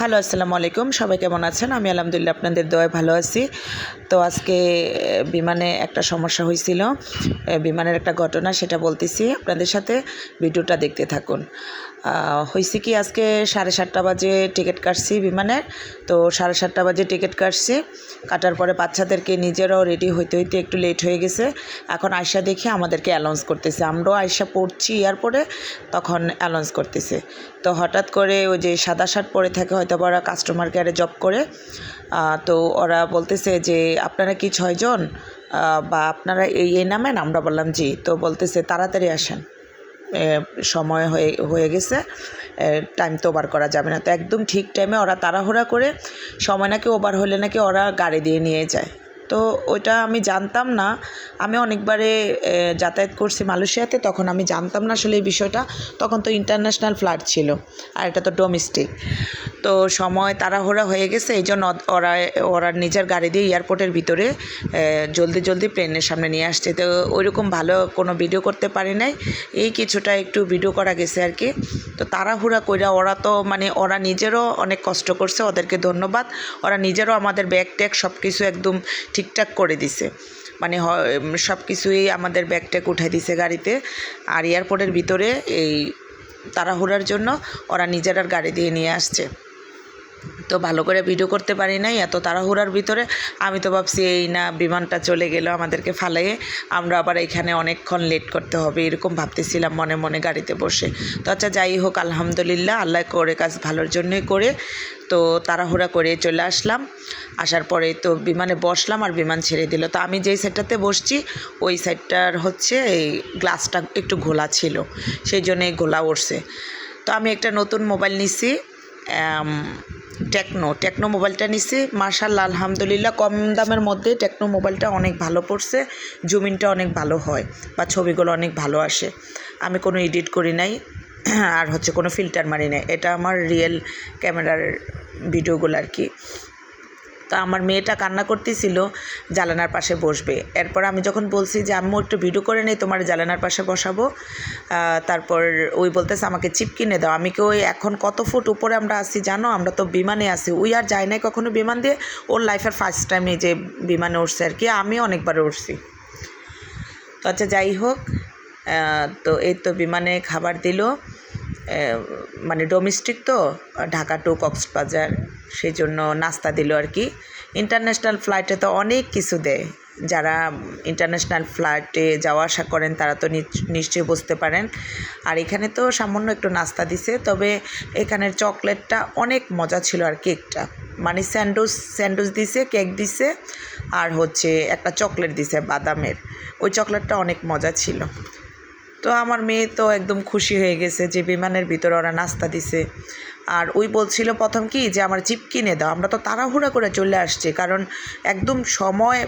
Hello, আসসালামু আলাইকুম। সবাই কেমন আছেন? আমি আলহামদুলিল্লাহ আপনাদের দোয়ায় ভালো আছি। তো আজকে বিমানে একটা সমস্যা হয়েছিল। বিমানের একটা ঘটনা সেটা বলতেছি আপনাদের সাথে। ভিডিওটা দেখতে থাকুন। হয়েছে কি আজকে সাড়ে সাতটা বাজে টিকিট কাটছি বিমানের। তো সাড়ে সাতটা বাজে টিকিট কাটছি। কাটার পরে বাচ্চাদেরকে নিজেরাও রেডি হইতে হইতে একটু লেট হয়ে গেছে। এখন আয়সা দেখে আমাদেরকে অ্যানাউন্স করতেছে। আমরাও আয়সা পড়ছি এয়ারপোর্টে তখন অ্যানাউন্স করতেছে। তো হঠাৎ করে ওই যে সাদা শার্ট পরে থাকে, হয়তো ওরা কাস্টমার কেয়ারে জব করে। তো ওরা বলতেছে যে, আপনারা কি ছয়জন? বা আপনারা এই নামেন? আমরা বললাম, জি। তো বলতেছে, তাড়াতাড়ি আসেন। সময় হয়ে হয়ে গেছে। টাইম তো ওভার করা যাবে না। তো একদম ঠিক টাইমে ওরা তাড়াহুড়া করে সময় নাকি ওভার হলে নাকি ওরা গাড়ি দিয়ে নিয়ে যায়। তো ওইটা আমি জানতাম না। আমি অনেকবারে যাতায়াত করছি মালয়েশিয়াতে, তখন আমি জানতাম না আসলে এই বিষয়টা। তখন তো ইন্টারন্যাশনাল ফ্লাইট ছিল, আর এটা তো ডোমেস্টিক তো সময় তাড়াহুড়া হয়ে গেছে এই জন্য ওরা ওরা নিজের গাড়ি দিয়ে এয়ারপোর্টের ভিতরে জলদি জলদি প্লেনের সামনে নিয়ে আসছে। তো ওইরকম ভালো কোনো ভিডিও করতে পারি নাই। এই কিছুটা একটু ভিডিও করা গেছে আর কি। তো তাড়াহুড়া কইরা ওরা তো মানে ওরা নিজেরও অনেক কষ্ট করছে, ওদেরকে ধন্যবাদ। ওরা নিজেরও আমাদের ব্যাগ ট্যাগ সব কিছু একদম ঠিকঠাক করে দিছে। মানে সব কিছুই আমাদের ব্যাগ ট্যাগ উঠাই দিছে গাড়িতে। আর এয়ারপোর্টের ভিতরে এই তাড়াহুড়ার জন্য ওরা নিজেরার গাড়ি দিয়ে নিয়ে আসছে। তো ভালো করে ভিডিও করতে পারি নাই, এত তাড়াহুড়ার ভিতরে। আমি তো ভাবছি, এই না, বিমানটা চলে গেল আমাদেরকে ফালাইয়ে, আমরা আবার এখানে অনেকক্ষণ লেট করতে হবে, এরকম ভাবতেছিলাম মনে মনে গাড়িতে বসে। তো আচ্ছা যাই হোক, আলহামদুলিল্লাহ, আল্লাহ করে, কাজ ভালোর জন্যই করে, তো তাড়াহুড়া করে চলে আসলাম। আসার পরে তো বিমানে বসলাম আর বিমান ছেড়ে দিল। তো আমি যেই সাইডটাতে বসছি, ওই সাইডটার হচ্ছে এই গ্লাসটা একটু ঘোলা ছিল, সেই জন্য ঘোলা উঠছে। তো আমি একটা নতুন মোবাইল নিছি টেকনো টেকনো মোবাইলটা নিছি। মার্শাল্লাহ আলহামদুলিল্লাহ, কম দামের মধ্যে টেকনো মোবাইলটা অনেক ভালো পড়ছে জুমিনটা অনেক ভালো হয় বা ছবিগুলো অনেক ভালো আসে। আমি কোনো এডিট করি নাই, আর হচ্ছে কোনো ফিল্টার মারি নাই। এটা আমার রিয়েল ক্যামেরার ভিডিওগুলো আর কি। তো আমার মেয়েটা কান্না করতেছিল, জানালার পাশে বসবে। এরপর আমি যখন বলছি যে, আম্মু, একটু ভিডিও করে নেই, তোমার জানালার পাশে বসাবো। তারপর ওই বলতেছে, আমাকে চিপ কিনে দাও। আমি কি ওই এখন কত ফুট উপরে আমরা আসি জানো? আমরা তো বিমানে আসি ওই আর যাই নাই কখনো বিমান দিয়ে? ওর লাইফের ফার্স্ট টাইম এই যে বিমানে উঠছে আর কি। আমি অনেকবার উঠছি। তো আচ্ছা যাই হোক তো এই তো বিমানে খাবার দিল। মানে ডোমেস্টিক তো, ঢাকা টু কক্সবাজার। সেই জন্য নাস্তা দিল আর কি। ইন্টারন্যাশনাল ফ্লাইটে তো অনেক কিছু দেয়। যারা ইন্টারন্যাশনাল ফ্লাইটে যাওয়া আসা করেন, তারা তো নিশ্চয়ই বুঝতে পারেন। আর এখানে তো সামান্য একটু নাস্তা দিছে, তবে এখানের চকলেটটা অনেক মজা ছিল আর কেকটা মানে স্যান্ডউইচ স্যান্ডউইচ দিছে, কেক দিছে, আর হচ্ছে একটা চকলেট দিছে, বাদামের। ওই চকলেটটা অনেক মজা ছিল। তো আমার মেয়ে তো একদম খুশি হয়ে গেছে যে বিমানের ভিতরে ওরা নাস্তা দিছে। আর ওই বলছিল প্রথম কি যে, আমার চিপ কিনে দাও। আমরা তো তাড়াহুড়া করে চলে আসছি, কারণ একদম সময়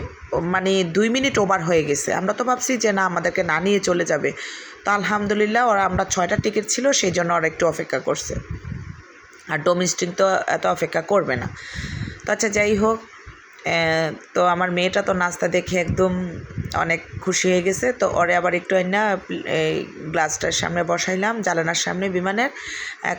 মানে দুই মিনিট ওভার হয়ে গেছে। আমরা তো ভাবছি যে, না, আমাদেরকে না নিয়ে চলে যাবে। তো আলহামদুলিল্লাহ ওরা, আমরা ছয়টা টিকিট ছিল, সেই জন্য ওরা একটু অপেক্ষা করছে। আর ডোমেস্টিক তো এত অপেক্ষা করবে না। তো আচ্ছা যাই হোক তো আমার মেয়েটা তো নাস্তা দেখে একদম অনেক খুশি হয়ে গেছে। তো ওরে আবার একটু না এই গ্লাসটার সামনে বসাইলাম, জানালার সামনে বিমানের।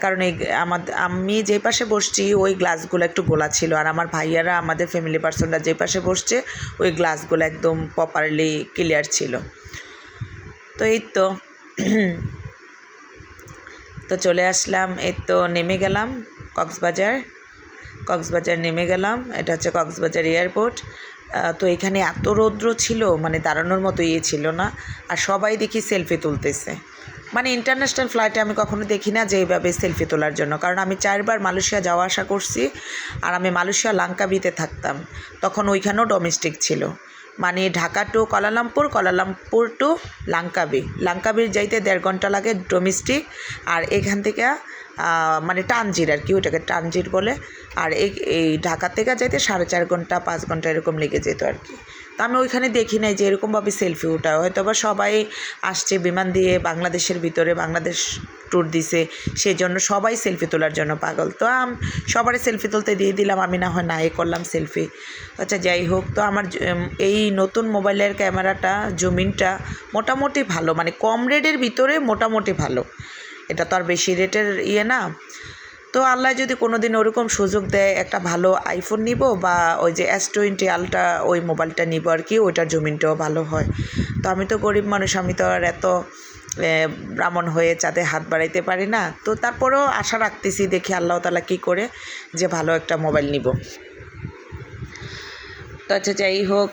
কারণ এই আমার আমি যে পাশে বসছি, ওই গ্লাসগুলো একটু গোলা ছিল। আর আমার ভাইয়ারা, আমাদের ফ্যামিলি পার্সনরা যে পাশে বসছে, ওই গ্লাসগুলো একদম প্রপারলি ক্লিয়ার ছিল। তো এই তো তো চলে আসলাম, এই তো নেমে গেলাম কক্সবাজার। কক্সবাজার নেমে গেলাম। এটা হচ্ছে কক্সবাজার এয়ারপোর্ট। তো এখানে এত রৌদ্র ছিল মানে দাঁড়ানোর মতো ইয়ে ছিল না। আর সবাই দেখি সেলফি তুলতেছে। মানে ইন্টারন্যাশনাল ফ্লাইটে আমি কখনো দেখি না যে এইভাবে সেলফি তোলার জন্য। কারণ আমি চারবার মালয়েশিয়া যাওয়া আসা করছি, আর আমি মালয়েশিয়া লাঙ্কাবিতে থাকতাম। তখন ওইখানেও ডোমেস্টিক ছিল। মানে Dhaka to Kuala Lumpur Kuala Lumpur to Langkawi. লাঙ্কাবির যাইতে দেড় ঘণ্টা লাগে ডোমেস্টিক আর এখান থেকে মানে টানজির আর কি, ওটাকে টানজির বলে। আর এই এই ঢাকা থেকে যাইতে সাড়ে চার ঘণ্টা, পাঁচ ঘণ্টা এরকম লেগে যেত আর কি। তো আমি ওইখানে দেখি নাই যে এরকমভাবে সেলফি ওঠায়। হয়তো বা সবাই আসছে বিমান দিয়ে বাংলাদেশের ভিতরে, বাংলাদেশ ট্যুর দিছে সেই জন্য সবাই সেলফি তোলার জন্য পাগল। তো আম সবারই সেলফি তুলতে দিয়ে দিলাম, আমি না হয় না এ করলাম সেলফি আচ্ছা যাই হোক, তো আমার এই নতুন মোবাইলের ক্যামেরাটা, জুমিনটা মোটামুটি ভালো মানে কম রেটের ভিতরে মোটামুটি ভালো। এটা তো আর বেশি রেটের ইয়ে না। তো আল্লাহ যদি কোনো দিন ওরকম সুযোগ দেয়, একটা ভালো আইফোন নিব বা ওই যে এস টোয়েন্টি আলটা ওই মোবাইলটা নিব আর কি, ওইটার জমিনটাও ভালো হয়। তো আমি তো গরিব মানুষ, আমি তো আর এত ব্রাহ্মণ হয়ে চাঁদে হাত বাড়াইতে পারি না। তো তারপরেও আশা রাখতেছি, দেখি আল্লাহ তালা কী করে যে ভালো একটা মোবাইল নিব। তো আচ্ছা যাই হোক